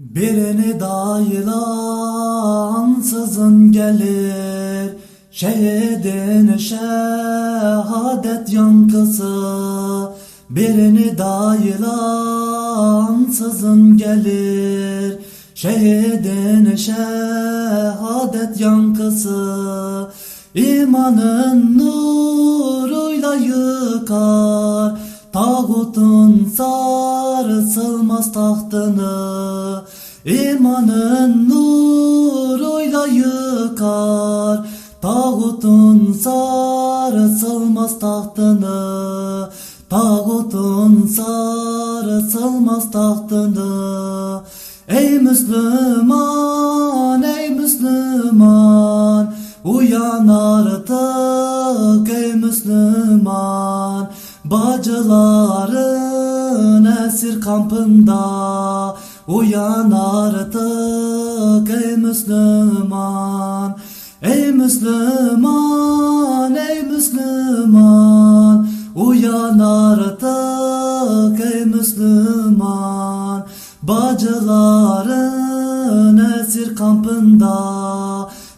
Birini dayılansızın gelir Şehidin şehadet yankısı. Birini dayılansızın gelir Şehidin şehadet yankısı. İmanın nuruyla yıkar Tağutun sarsılmaz tahtını İmanın nuruyla yıkar. Tağutun sarsılmaz tahtını Tağutun sarsılmaz tahtını. Ey Müslüman, ey Müslüman Uyan artık ey Müslüman. Bacıların esir kampında Uyan artık ey Müslüman Ey Müslüman, ey Müslüman. Uyan artık ey Müslüman. Bacıların esir kampında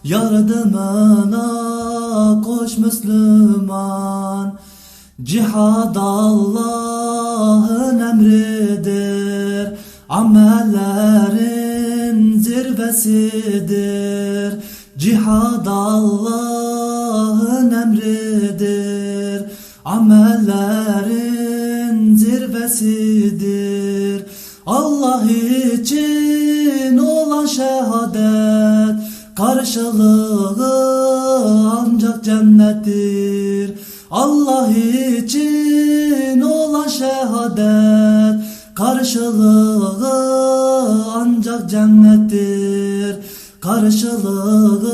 Yardımına koş Müslüman. Cihad Allah'ın Amellerin zirvesidir. Cihad Allah'ın emridir. Amellerin zirvesidir. Allah için olan şehadet Karşılığı ancak cennettir. Allah için olan şehadet Karşılığı ancak cennettir. Karşılığı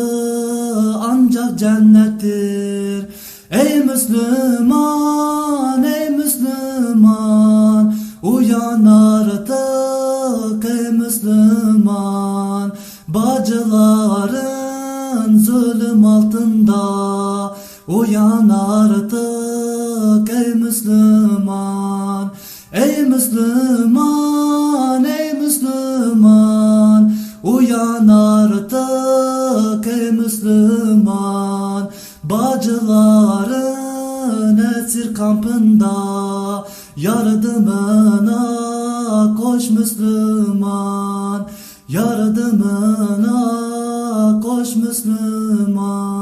ancak cennettir. Ey Müslüman, ey Müslüman Uyan artık ey Müslüman. Bacıların zulüm altında Uyan artık ey Müslüman Ey Müslüman, ey Müslüman Uyan artık ey Müslüman. Bacıların esir kampında Yardımına koş Müslüman. Yardımına koş Müslüman